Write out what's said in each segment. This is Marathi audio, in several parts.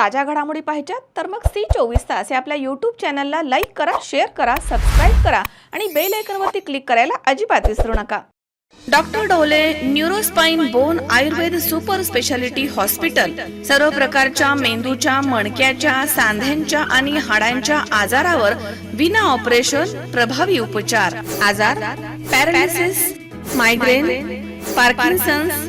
ताज्या घडामोडी पाहिजेत तर मग सी चोवीस तास या आपल्या यूट्यूब चॅनलला लाईक करा शेअर करा सबस्क्राईब करा आणि बेल आयकनवरती क्लिक करायला अजिबात विसरू नका. Doctor Dole neuro spine bone Ayurved super speciality hospital सर्व प्रकारच्या मेंदूच्या मणक्याच्या सांध्यांच्या आणि हाडांच्या आजारावर विना ऑपरेशन प्रभावी उपचार. आजार paralysis migraine Parkinson's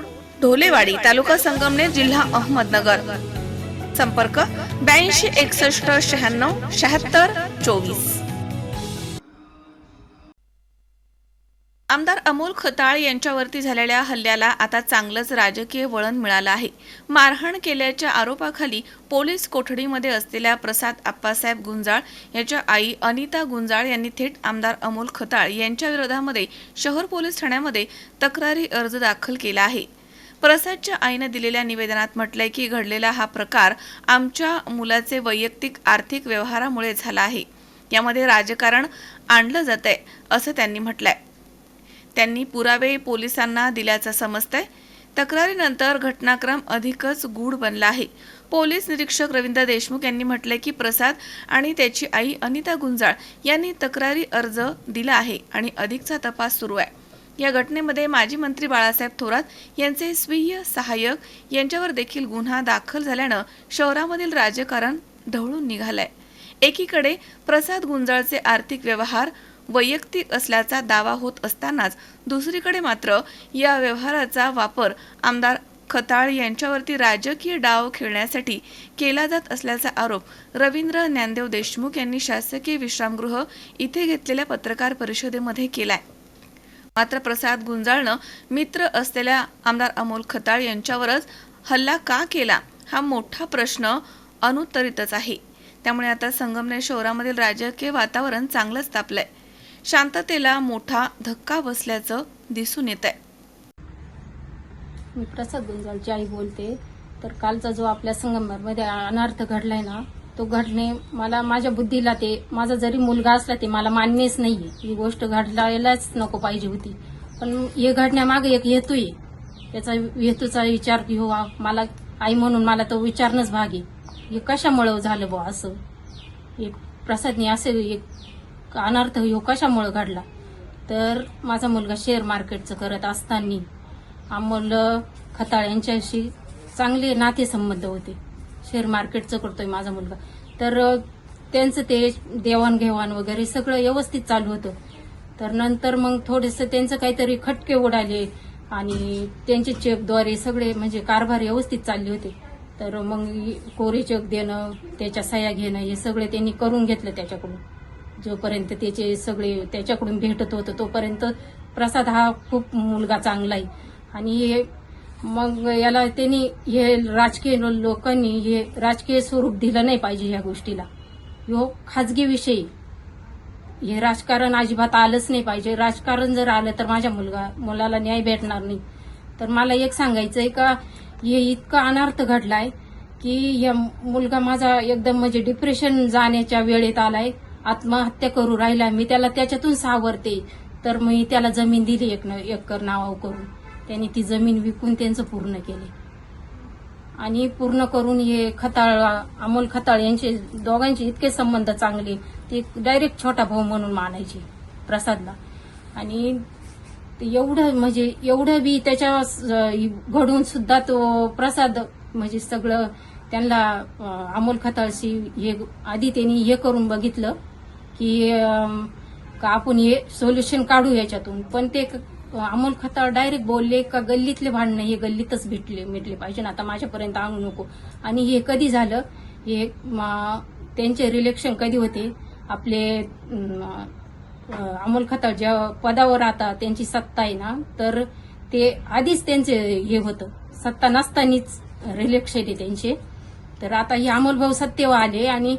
Dholewadi taluka Sangamner जिल्हा अहमदनगर. संपर्क ब्याऐंशी एकसष्ट शहाण्णव शहात्तर चोवीस. आमदार अमोल खताळ यांच्यावरती झालेल्या हल्ल्याला आता चांगलंच राजकीय वळण मिळालं आहे. मारहाण केल्याच्या आरोपाखाली पोलीस कोठडीमध्ये असलेल्या प्रसाद आप्पासाहेब गुंजाळ याच्या आई अनिता गुंजाळ यांनी थेट आमदार अमोल खताळ यांच्या विरोधामध्ये शहर पोलीस ठाण्यामध्ये तक्रारी अर्ज दाखल केला आहे. प्रसादच्या आईनं दिलेल्या निवेदनात म्हटलंय की घडलेला हा प्रकार आमच्या मुलाचे वैयक्तिक आर्थिक व्यवहारामुळे झाला आहे. यामध्ये राजकारण आणलं जात आहे असं त्यांनी म्हटलंय. त्यांनी पुरावे पोलिसांना दिल्याचं समजतंय. तक्रारीनंतर घटनाक्रम अधिकच गूढ बनला आहे. पोलीस निरीक्षक रवींद्र देशमुख यांनी म्हटलंय की प्रसाद आणि त्याची आई अनिता गुंजाळ यांनी तक्रारी अर्ज दिला आहे आणि अधिकचा तपास सुरू आहे. या घटनेमध्ये माजी मंत्री बाळासाहेब थोरात यांचे स्वीय सहाय्यक यांच्यावर देखील गुन्हा दाखल झाल्यानं शहरामधील राजकारण ढवळून निघालंय. एकीकडे प्रसाद गुंजाळचे आर्थिक व्यवहार वैयक्तिक असल्याचा दावा होत असतानाच दुसरीकडे मात्र या व्यवहाराचा वापर आमदार खताळ यांच्यावरती राजकीय डाव खेळण्यासाठी केला जात असल्याचा आरोप रवींद्र ज्ञानदेव देशमुख यांनी शासकीय विश्रामगृह इथे घेतलेल्या पत्रकार परिषदेमध्ये केलाय. मात्र प्रसाद गुंजाळनं मित्र असलेल्या आमदार अमोल खताळ यांच्यावरच हल्ला का केला हा मोठा प्रश्न अनुत्तरितच आहे. त्यामुळे आता संगमनेर शहरामधील राजकीय वातावरण चांगलंच तापलंय. शांततेला मोठा धक्का बसल्याचं दिसून येत आहे मी प्रसाद गुंजाळची आई बोलते तर कालचा जो आपल्या संगमरमध्ये अनर्थ घडलाय ना तो घडणे मला माझ्या बुद्धीला ते माझा जरी मुलगा असला ते मला मान्यच नाहीये. ही गोष्ट घडलायलाच नको पाहिजे होती. पण हे घडण्यामागे एक हेतू आहे. त्याचा हेतूचा विचार घेऊ हो, मला आई म्हणून मला तो विचारणंच भाग आहे. हे कशामुळं झालं बुवा असं? हे प्रसादने असे एक अनर्थ हो कशामुळं घडला? तर माझा मुलगा शेअर मार्केटचं करत असताना अमोल खताळ यांच्याशी चांगले नातेसंबंध होते. शेअर मार्केटचं करतोय माझा मुलगा. तर त्यांचं ते देवाणघेवाण वगैरे सगळं व्यवस्थित चालू होतं. तर नंतर मग थोडेसे त्यांचं काहीतरी खटके उडाले आणि त्यांचे चेकद्वारे सगळे म्हणजे कारभार व्यवस्थित चालले होते. तर मग कोरे चेक देणं त्याच्या सह्या घेणं हे सगळे त्यांनी करून घेतलं त्याच्याकडून. जोपर्यंत त्याचे सगळे त्याच्याकडून भेटत होतं तोपर्यंत प्रसाद हा खूप मुलगा चांगला आहे. आणि हे मग याला त्यांनी हे राजकीय लोकांनी हे राजकीय स्वरूप दिलं नाही पाहिजे ह्या गोष्टीला. यो खाजगी विषय. हे राजकारण अजिबात आलंच नाही पाहिजे. राजकारण जर आलं तर माझ्या मुलगा मुलाला न्याय भेटणार नाही. तर मला एक सांगायचंय का हे इतका अनर्थ घडलाय की या मुलगा माझा एकदम म्हणजे डिप्रेशन जाण्याच्या वेळेत आलाय. आत्महत्या करू राहिला मी त्याला त्याच्यातून सावरते. तर मी त्याला जमीन दिली एक न- एकर नावाव करून. त्यांनी ती जमीन विकून त्यांचं पूर्ण केले. आणि पूर्ण करून हे खताळ अमोल खताळ यांचे दोघांचे इतके संबंध चांगले ते डायरेक्ट छोटा भाऊ म्हणून मानायचे प्रसादला. आणि ते एवढं म्हणजे एवढं बी त्याच्या घडून सुद्धा तो प्रसाद म्हणजे सगळं त्यांना अमोल खताळशी हे आधी त्यांनी हे करून बघितलं की का आपण हे सोल्युशन काढू याच्यातून. पण ते क- अमोल खताळ डायरेक्ट बोलले का गल्लीतले भांडणं हे गल्लीतच भेटले मिटले पाहिजे आता माझ्यापर्यंत आणू नको. आणि हे कधी झालं? हे त्यांचे रिलेक्शन कधी होते? आपले अमोल खताळ ज्या पदावर आता त्यांची सत्ता आहे ना तर ते आधीच त्यांचे हे होतं. सत्ता नसतानीच रिलेक्शन आहे त्यांचे. तर आता हे अमोल भाऊ सत्तेवर आले आणि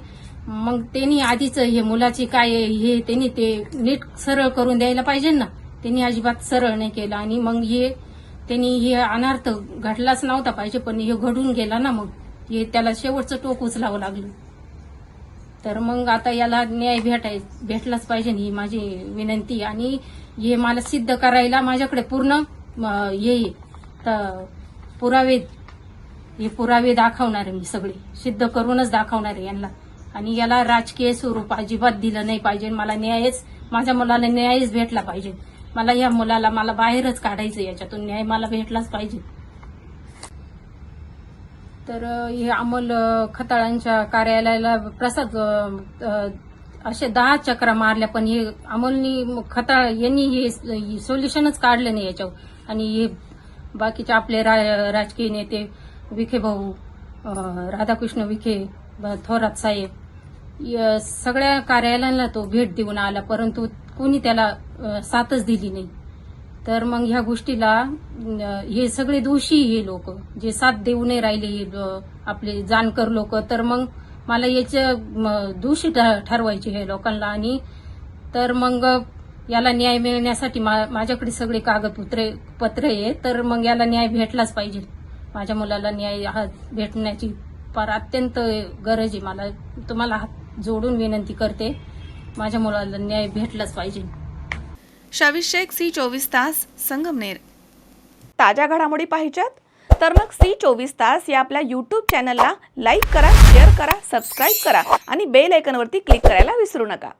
मग त्यांनी आधीच हे मुलाची काय हे त्यांनी ते नीट सरळ करून द्यायला पाहिजे ना. त्यांनी अजिबात सरळ नाही केलं. आणि मग हे त्यांनी हे अनार्थ घडलाच नव्हता पाहिजे पण हे घडून गेला ना मग. हे त्याला शेवटचं टोक उचलावं लागलं. तर मग आता याला न्याय भेटाय भेटलाच पाहिजे ही माझी विनंती. आणि हे मला सिद्ध करायला माझ्याकडे पूर्ण हे तर पुरावे हे पुरावे दाखवणार आहे मी सगळे. सिद्ध करूनच दाखवणार आहे यांना. आणि याला राजकीय स्वरूप अजिबात दिलं नाही पाहिजे. मला न्यायच माझ्या मुलाला न्यायच भेटला पाहिजे. मला या मुलाला मला बाहेरच काढायचं याच्यातून. न्याय मला भेटलाच पाहिजे. तर हे अमोल खताळांच्या कार्यालयाला प्रसाद असे दहा चक्रा मारल्या पण हे अमोलनी खताळ यांनी हे सोल्युशनच काढलं नाही याच्यावर. आणि हे बाकीचे आपले रा- राजकीय नेते विखे भाऊ राधाकृष्ण विखे थोरात साहेब सगळ्या कार्यालयाला तो भेट देऊन आला परंतु कोणी त्याला साथच दिली नाही. तर मग ह्या गोष्टीला हे सगळे दोषी हे लोक जे साथ देऊ नाही राहिले हे आपले जाणकर लोक तर मग मला याच्या दोषी ठ- ठरवायचे हे लोकांना. आणि तर मग याला न्याय मिळण्यासाठी मा- माझ्याकडे सगळे कागदपत्रे पत्र आहे तर मग याला न्याय भेटलाच पाहिजे. माझ्या मुलाला न्याय हा भेटण्याची फार अत्यंत गरज आहे. मला तुम्हाला हात जोडून विनंती करते. माझ्या मुलाला न्याय भेटलाच पाहिजे. शावीस शेख सी चोवीस तास संगमनेर. ताज्या घडामोडी पाहिजेत? तर मग सी चोवीस तास या आपल्या यूट्यूब चॅनलला लाईक करा शेअर करा सबस्क्राईब करा आणि बेल आयकॉनवरती क्लिक करायला विसरू नका.